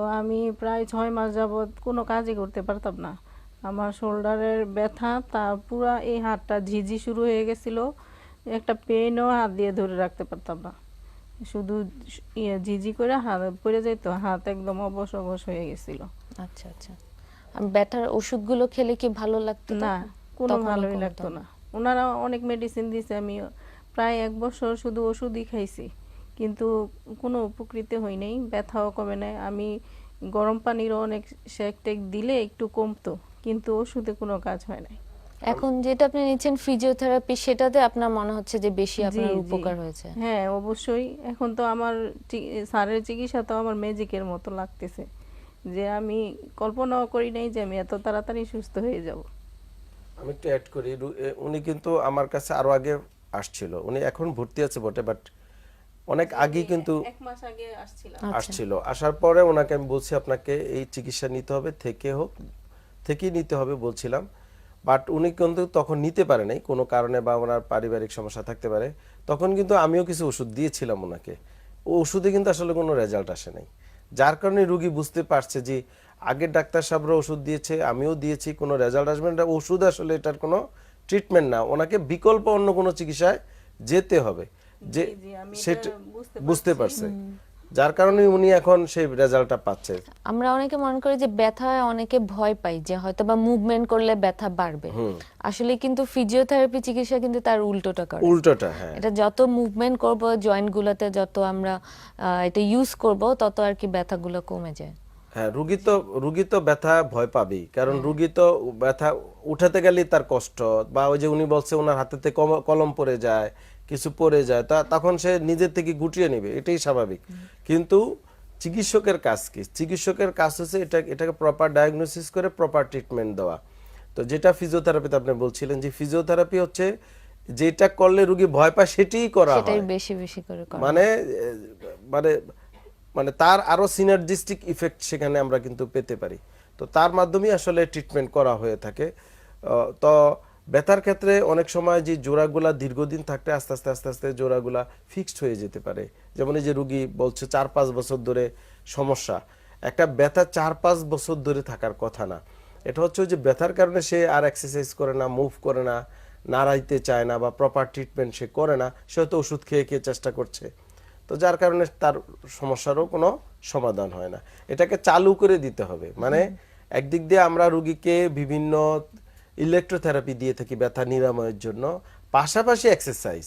তো আমি প্রায় ছয় মাস যাবৎ কোনো কাজই করতে পারতাম না। আমার শোল্ডারের ব্যথা তার পুরা এই হাতটা ঝিঝি শুরু হয়ে গেছিল। একটা পেনও হাত দিয়ে ধরে রাখতে পারতাম না। শুধু ইয়ে ঝিঝি করে হাত পড়ে যেত হাত একদম অবশ অবশ হয়ে গেছিল। আচ্ছা আচ্ছা। ব্যথার ওষুধগুলো খেলে কি ভালো লাগতো না কোনো ভালোই লাগতো না। ওনারা অনেক মেডিসিন দিয়েছে আমি প্রায় এক বছর শুধু ওষুধই খাইছি। কিন্তু কোনো উপকৃত হই নাই ব্যথাও কমে নাই। আমি গরম পানিরও অনেক সেক টেক দিলে একটু কমতো কিন্তু ওষুধে কোনো কাজ হয় নাই। এখন যেটা আপনি নিচ্ছেন ফিজিওথেরাপি সেটাতে আপনার মনে হচ্ছে যে বেশি আপনার। উপকার হয়েছে। হ্যাঁ অবশ্যই। এখন তো আমার স্যারের চিকিৎসা তো আমার ম্যাজিকের মতো লাগতেছে যে আমি কল্পনাও করি নাই যে আমি এত তাড়াতাড়ি সুস্থ হয়ে যাব। আমি একটু অ্যাড করি উনি কিন্তু আমার কাছে আরও আগে আসছিল। উনি এখন ভর্তি আছে বটে বাট অনেক আগেই কিন্তু এক মাস আগে আসছিলাম আচ্ছা। আসছিল। আসার পরে ওনাকে আমি বলছি আপনাকে এই চিকিৎসা নিতে হবে থেকে হোক থেকেই নিতে হবে বলছিলাম। বাট উনি কিন্তু তখন নিতে পারে নাই কোনো কারণে বা ওনার পারিবারিক সমস্যা থাকতে পারে। তখন কিন্তু আমিও কিছু ওষুধ দিয়েছিলাম ওনাকে। ও ওষুধে কিন্তু আসলে কোনো রেজাল্ট আসে নাই। যার কারণে রুগী বুঝতে পারছে যে আগের ডাক্তার সাহেবরা ওষুধ দিয়েছে আমিও দিয়েছি কোনো রেজাল্ট আসবে না। ওষুধ আসলে এটার কোনো ট্রিটমেন্ট না। ওনাকে বিকল্প অন্য কোনো চিকিৎসায় যেতে হবে। যে সেটা বুঝতে বুঝতে পারছে। যার কারণে উনি এখন সেই রেজাল্টটা পাচ্ছে। আমরা অনেকে মনে করি যে ব্যথায় অনেকে ভয় পাই যে হয়তো বা মুভমেন্ট করলে ব্যথা বাড়বে। আসলে কিন্তু ফিজিওথেরাপি চিকিৎসা কিন্তু তার উল্টোটা করে। উল্টোটা হ্যাঁ। এটা যত মুভমেন্ট করব জয়েন্ট গুলোতে যত আমরা এটা ইউজ করব তত আর কি ব্যথাগুলো কমে যায়। হ্যাঁ রুগী তো রুগী তো ব্যথা ভয় পাবেই। কারণ রুগী তো ব্যথা উঠাতে গেলেই তার কষ্ট। বা ওই যে উনি বলছে ওনার হাতেতে কলম পড়ে যায় কিছু পড়ে যায় তা তখন সে নিজের থেকে গুটিয়ে নেবে এটাই স্বাভাবিক। কিন্তু চিকিৎসকের কাজ কি? চিকিৎসকের কাজ হচ্ছে এটা এটাকে প্রপার ডায়াগনোসিস করে প্রপার ট্রিটমেন্ট দেওয়া। তো যেটা ফিজিওথেরাপিতে আপনি বলছিলেন যে ফিজিওথেরাপি হচ্ছে যেটা করলে রুগী ভয় পায় সেটাই করা সেটাই হয়। বেশি বেশি করে মানে মানে মানে তার আরও সিনার্জিস্টিক ইফেক্ট সেখানে আমরা কিন্তু পেতে পারি। তো তার মাধ্যমেই আসলে ট্রিটমেন্ট করা হয়ে থাকে। তো ব্যথার ক্ষেত্রে অনেক সময় যে জোড়াগুলা দীর্ঘদিন থাকতে আস্তে আস্তে আস্তে আস্তে জোড়াগুলা ফিক্সড হয়ে যেতে পারে। যেমন এই যে রুগী বলছে চার পাঁচ বছর ধরে সমস্যা। একটা ব্যথা চার পাঁচ বছর ধরে থাকার কথা না। এটা হচ্ছে যে ব্যথার কারণে সে আর এক্সারসাইজ করে না মুভ করে না নাড়াইতে চায় না বা প্রপার ট্রিটমেন্ট সে করে না সে হয়তো ওষুধ খেয়ে খেয়ে চেষ্টা করছে। তো যার কারণে তার সমস্যারও কোনো সমাধান হয় না। এটাকে চালু করে দিতে হবে। মানে একদিক দিয়ে আমরা রুগীকে বিভিন্ন ইলেকট্রোথেরাপি দিয়ে থাকি ব্যথা নিরাময়ের জন্য পাশাপাশি এক্সারসাইজ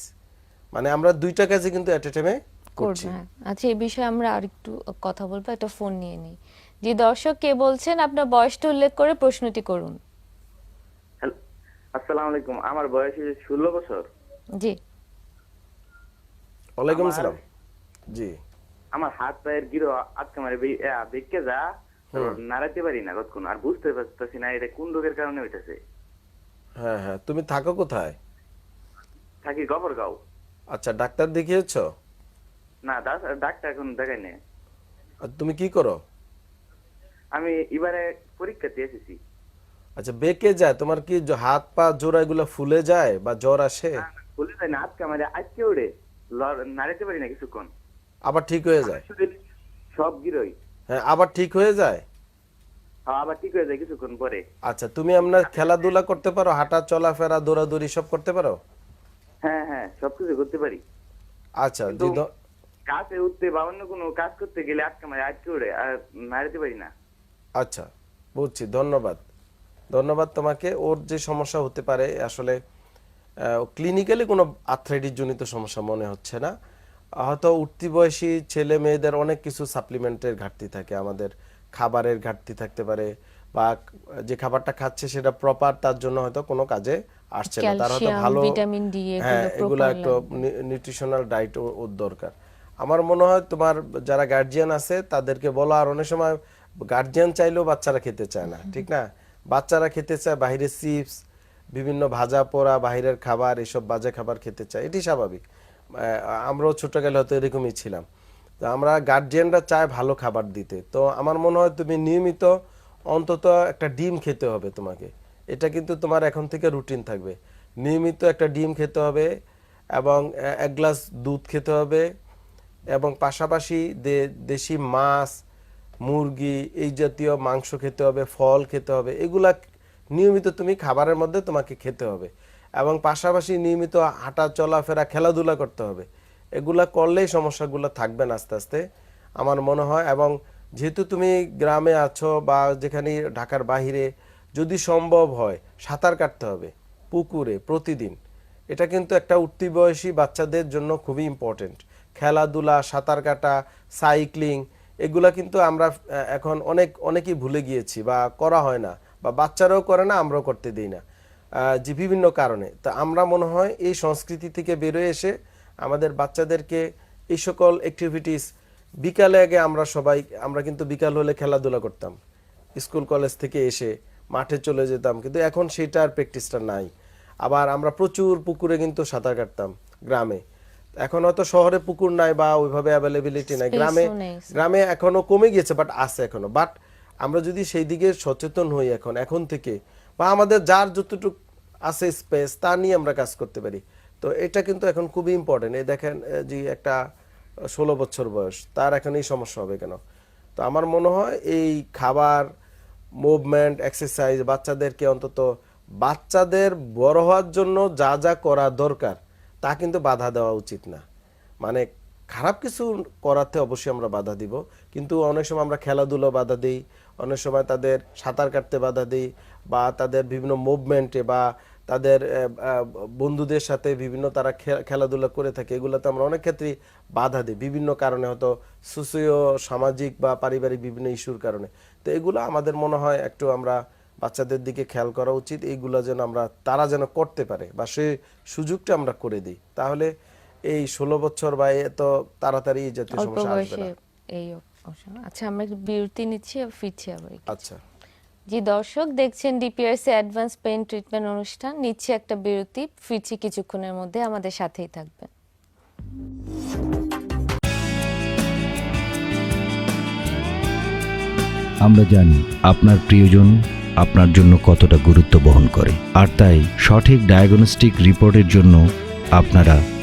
মানে আমরা দুইটা কাজে কিন্তু অ্যাট এ টাইমে করছি হ্যাঁ। আচ্ছা এই বিষয়ে আমরা আরেকটু কথা বলব একটা ফোন নিয়ে নিই। জি দর্শক কে বলছেন আপনার বয়সটা উল্লেখ করে প্রশ্নটি করুন। আসসালামু আলাইকুম। আমার বয়স ষোলো বছর। জি। ওয়ালাইকুম আসসালাম জি। আমার হাত পায়ের গিরো আজকে আমার বেঁকে যা নাড়াতে পারি না কতক্ষণ আর বুঝতে পারতেছি না এটা কোন রোগের কারণে হইতেছে। হ্যাঁ হ্যাঁ। তুমি থাকো কোথায়? থাকি গবরগাঁও। আচ্ছা ডাক্তার দেখিয়েছো? না ডাক্তার এখন দেখাই নেই। আর তুমি কি করো? আমি এবারে পরীক্ষা দিয়ে এসেছি। আচ্ছা বেঁকে যায়? তোমার কি হাত পা জোড়া এগুলো ফুলে যায় বা জ্বর আসে? ফুলে যায় না আজকে আমার আজকে ওড়ে। নাড়াতে পারি না কিছুক্ষণ। আবার ঠিক হয়ে যায়? সব গিরোই। হ্যাঁ আবার ঠিক হয়ে যায়? আবার ঠিক হয়ে যায় কিছুক্ষণ পরে? আচ্ছা তুমি আপনার খেলাধুলা করতে পারো হাঁটা চলাফেরা দৌড়াদৌড়ি সব করতে পারো? হ্যাঁ হ্যাঁ সবকিছু করতে পারি। আচ্ছা উঠতে বা অন্য কোনো কাজ করতে গেলে আজকে আমার আজকে ওড়ে আর নাড়াতে পারি না। আচ্ছা বুঝছি ধন্যবাদ। ধন্যবাদ তোমাকে। ওর যে সমস্যা হতে পারে আসলে ক্লিনিক্যালি কোনো আর্থ্রাইটিস জনিত সমস্যা মনে হচ্ছে না। হয়তো উঠতি বয়সী ছেলে মেয়েদের অনেক কিছু সাপ্লিমেন্টের ঘাটতি থাকে আমাদের খাবারের ঘাটতি থাকতে পারে বা যে খাবারটা খাচ্ছে সেটা প্রপার তার জন্য হয়তো কোনো কাজে আসছে না। তার হয়তো ভালো ভিটামিন ডি হ্যাঁ এগুলো একটু নিউট্রিশনাল ডায়েট ওর দরকার। আমার মনে হয় তোমার যারা গার্জিয়ান আছে তাদেরকে বলো আর অনেক সময় গার্জিয়ান চাইলেও বাচ্চারা খেতে চায় না ঠিক না? বাচ্চারা খেতে চায় বাইরে চিপস বিভিন্ন ভাজা পোড়া বাইরের খাবার এসব বাজে খাবার খেতে চায় এটি স্বাভাবিক। আমরাও ছোটকালে হয়তো এরকমই ছিলাম। তো আমরা গার্জিয়ানরা চায় ভালো খাবার দিতে। তো আমার মনে হয় তুমি নিয়মিত অন্তত একটা ডিম খেতে হবে তোমাকে। এটা কিন্তু তোমার এখন থেকে রুটিন থাকবে। নিয়মিত একটা ডিম খেতে হবে এবং এক গ্লাস দুধ খেতে হবে এবং পাশাপাশি দেশি মাছ, মুরগি, এই জাতীয় মাংস খেতে হবে, ফল খেতে হবে, এগুলা নিয়মিত তুমি খাবারের মধ্যে তোমাকে খেতে হবে। এবং পাশাপাশি নিয়মিত হাঁটা চলাফেরা খেলাধুলা করতে হবে। এগুলা করলেই সমস্যাগুলো থাকবে না আস্তে আস্তে, আমার মনে হয়। এবং যেহেতু তুমি গ্রামে আছো বা যেখানে ঢাকার বাহিরে, যদি সম্ভব হয় সাঁতার কাটতে হবে পুকুরে প্রতিদিন। এটা কিন্তু একটা উঠতি বয়সী বাচ্চাদের জন্য খুবই ইম্পর্টেন্ট খেলাধুলা, সাঁতার কাটা সাইক্লিং এগুলা কিন্তু আমরা এখন অনেক, অনেকেই ভুলে গিয়েছি বা করা হয় না বা বাচ্চারাও করে না, আমরাও করতে দিই না। যে বিভিন্ন কারণে। তো আমরা মনে হয় এই সংস্কৃতি থেকে বেরোয় এসে আমাদের বাচ্চাদেরকে এই সকল অ্যাক্টিভিটিস বিকালে আগে আমরা সবাই আমরা কিন্তু বিকাল হলে খেলাধুলা করতাম। স্কুল কলেজ থেকে এসে মাঠে চলে যেতাম কিন্তু এখন সেটা আর প্র্যাকটিসটা নাই। আবার আমরা প্রচুর পুকুরে কিন্তু সাঁতার কাটতাম গ্রামে। এখন হয়তো শহরে পুকুর নাই বা ওইভাবে অ্যাভেলেবিলিটি নাই। গ্রামে গ্রামে এখনও কমে গিয়েছে বাট আছে এখনও। বাট আমরা যদি সেই দিকে সচেতন হই এখন এখন থেকে বা আমাদের যার যতটুকু আছে স্পেস তা নিয়ে আমরা কাজ করতে পারি। তো এটা কিন্তু এখন খুবই ইম্পর্টেন্ট এই দেখেন যে একটা ষোলো বছর বয়স, তার এখন এই সমস্যা হবে কেন? তো আমার মনে হয় এই খাবার মুভমেন্ট এক্সারসাইজ বাচ্চাদেরকে অন্তত, বাচ্চাদের বড় হওয়ার জন্য যা যা করা দরকার, তা কিন্তু বাধা দেওয়া উচিত না। মানে খারাপ কিছু করাতে অবশ্যই আমরা বাধা দিব, কিন্তু অনেক সময় আমরা খেলাধুলো বাধা দিই, অনেক সময় তাদের সাঁতার কাটতে বাধা দিই, বা তাদের বিভিন্ন মুভমেন্টে বা তাদের বন্ধুদের সাথে বিভিন্ন তারা খেলাধুলা করে থাকে এগুলোতে আমরা অনেক ক্ষেত্রেই বাধা দিই। বিভিন্ন কারণে হয়তো সোশিও সামাজিক বা পারিবারিক বিভিন্ন ইস্যুর কারণে। তো এগুলো আমাদের মনে হয় একটু আমরা বাচ্চাদের দিকে খেয়াল করা উচিত এইগুলো যেন আমরা তারা যেন করতে পারে বা সেই সুযোগটা আমরা করে দিই। তাহলে এই ষোলো বছর বা এত তাড়াতাড়ি এই জাতীয় সমস্যা আসবে না। এই আচ্ছা আমরা বিরতি নিচ্ছি ফিরছি আবার আচ্ছা। জি, দর্শক, দেখছেন ডিপিআরসি অ্যাডভান্স পেইন ট্রিটমেন্ট অনুষ্ঠান। নিচ্ছি একটা বিরতি, ফিরছি কিছুক্ষণের মধ্যে। আমাদের সাথেই থাকবেন। আমরা জানি আপনার প্রিয়জন আপনার জন্য কতটা গুরুত্ব বহন করে। আর তাই সঠিক ডায়াগনস্টিক রিপোর্টের জন্য আপনারা